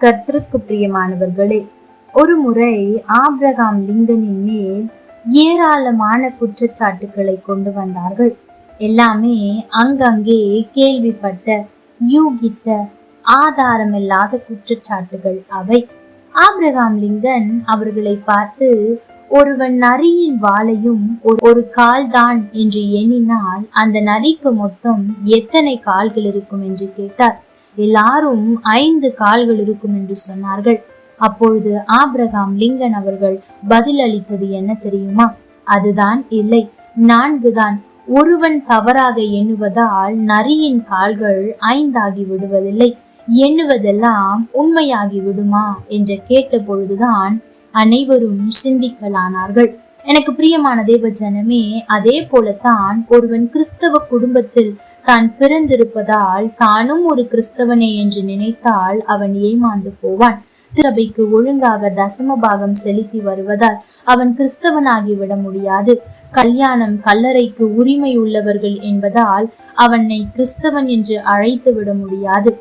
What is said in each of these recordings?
கர்த்தருக்கு பிரியமானவர்களே ஒரு முறை ஆபிரகாம் லிங்கனின் மேல் ஏராளமான குற்றச்சாட்டுக்களை கொண்டு வந்தார்கள். எல்லாமே அங்கங்கே கேள்விப்பட்ட யூகித்த ஆதாரமில்லாத குற்றச்சாட்டுகள் அவை. ஆப்ரகாம் லிங்கன் அவர்களை பார்த்து ஒருவன் நரியின் வாளையும் ஒரு- ஒரு கால்தான் என்று எண்ணினால் அந்த நரிக்கு மொத்தம் எத்தனை கால்கள் இருக்கும் என்று கேட்டார். எல்லாரும் ஐந்து கால்கள் இருக்கும் என்று சொன்னார்கள். அப்பொழுது ஆப்ரகாம் லிங்கன் அவர்கள் பதில் அளித்தது என்ன தெரியுமா? அதுதான் இல்லை. நான்குதான். ஒருவன் தவறாக எண்ணுவதால் நரியின் கால்கள் ஐந்தாகி விடுவதில்லை. எண்ணுவதெல்லாம் உண்மையாகி விடுமா? என்று கேட்ட பொழுதுதான் அனைவரும் சிந்திக்கலானார்கள். எனக்கு பிரியமான தேவ ஜனமே அதே போலத்தான் ஒருவன் கிறிஸ்தவ குடும்பத்தில் தான் பிறந்திருப்பதால் தானும் ஒரு கிறிஸ்தவனே என்று நினைத்தால் அவன் ஏமாந்து போவான். சபைக்கு ஒழுங்காக தசம பாகம் செலுத்தி வருவதால் அவன் கிறிஸ்தவனாகி விட முடியாது. கல்யாணம் கல்லறைக்கு உரிமை உள்ளவர்கள் என்பதால் அவனை கிறிஸ்தவன் என்று அழைத்து விட முடியாது.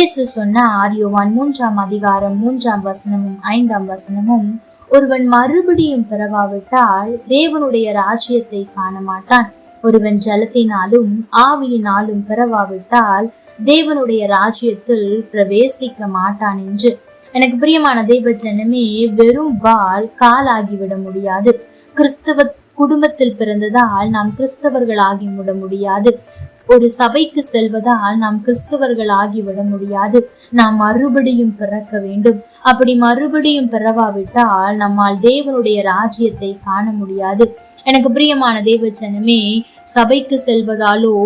ஏசு சொன்ன ஆரியோவான் மூன்றாம் அதிகாரம் மூன்றாம் வசனமும் ஐந்தாம் வசனமும் ஒருவன் மறுபடியும் பிறவாவிட்டால் தேவனுடைய ராஜ்யத்தை காண மாட்டான் ஒருவன் ஜலத்தினாலும் ஆவியினாலும் பிறவாவிட்டால் தேவனுடைய ராஜ்யத்தில் பிரவேசிக்க மாட்டான் என்று. எனக்கு பிரியமான தெய்வ ஜனமே வெறும் வாள் காலாகிவிட முடியாது. கிறிஸ்தவ குடும்பத்தில் பிறந்ததால் நாம் கிறிஸ்தவர்கள் ஆகிவிட முடியாது. ஒரு சபைக்கு செல்வதால் நாம் கிறிஸ்தவர்கள் ஆகிவிட முடியாது. நாம் மறுபடியும் பிறக்க வேண்டும். அப்படி மறுபடியும் பிறவாவிட்டால் நம்மால் தேவனுடைய ராஜ்யத்தை காண முடியாது. எனக்கு பிரியமான தேவச்சனமே சபைக்கு செல்வதாலோ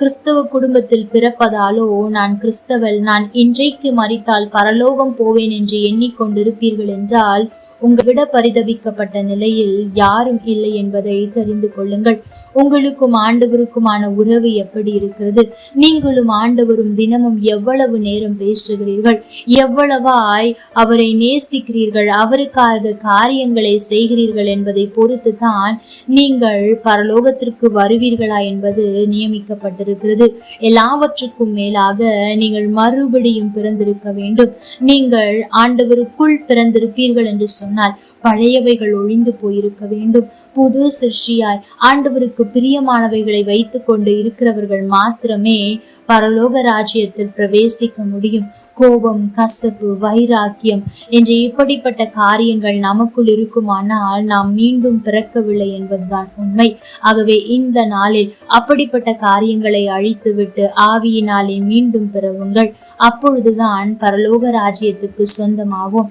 கிறிஸ்தவ குடும்பத்தில் பிறப்பதாலோ நான் கிறிஸ்தவல் நான் இன்றைக்கு மறித்தால் பரலோகம் போவேன் என்று எண்ணிக்கொண்டிருப்பீர்கள் என்றால் உங்களை விட பரிதவிக்கப்பட்ட நிலையில் யாரும் இல்லை என்பதை தெரிந்து கொள்ளுங்கள். உங்களுக்கும் ஆண்டவருக்குமான உறவு எப்படி இருக்கிறது? நீங்களும் ஆண்டவரும் தினமும் எவ்வளவு நேரம் பேசுகிறீர்கள்? எவ்வளவாய் அவரை நேசிக்கிறீர்கள்? அவருக்காக காரியங்களை செய்கிறீர்கள் என்பதை பொறுத்து தான் நீங்கள் பரலோகத்திற்கு வருவீர்களா என்பது நியமிக்கப்பட்டிருக்கிறது. எல்லாவற்றுக்கும் மேலாக நீங்கள் மறுபடியும் பிறந்திருக்க வேண்டும். நீங்கள் ஆண்டவருக்குள் பிறந்திருப்பீர்கள் என்று சொன்னால் பழையவைகள் ஒழிந்து போயிருக்க வேண்டும். புது சிருஷ்டியாய் ஆண்டவருக்கு பிரியமானவைகளை வைத்துக்கொண்டு இருக்கிறவர்கள் மாத்திரமே பரலோக ராஜ்யத்தில் பிரவேசிக்க முடியும். கோபம் கசப்பு வைராக்கியம் என்ற இப்படிப்பட்ட காரியங்கள் நமக்குள் இருக்குமானால் நாம் மீண்டும் பிறக்கவில்லை என்பதுதான் உண்மை. ஆகவே இந்த நாளில் அப்படிப்பட்ட காரியங்களை அழித்துவிட்டு ஆவியினாலே மீண்டும் பிறவுங்கள். அப்பொழுதுதான் பரலோக ராஜ்யத்துக்கு சொந்தமாகும்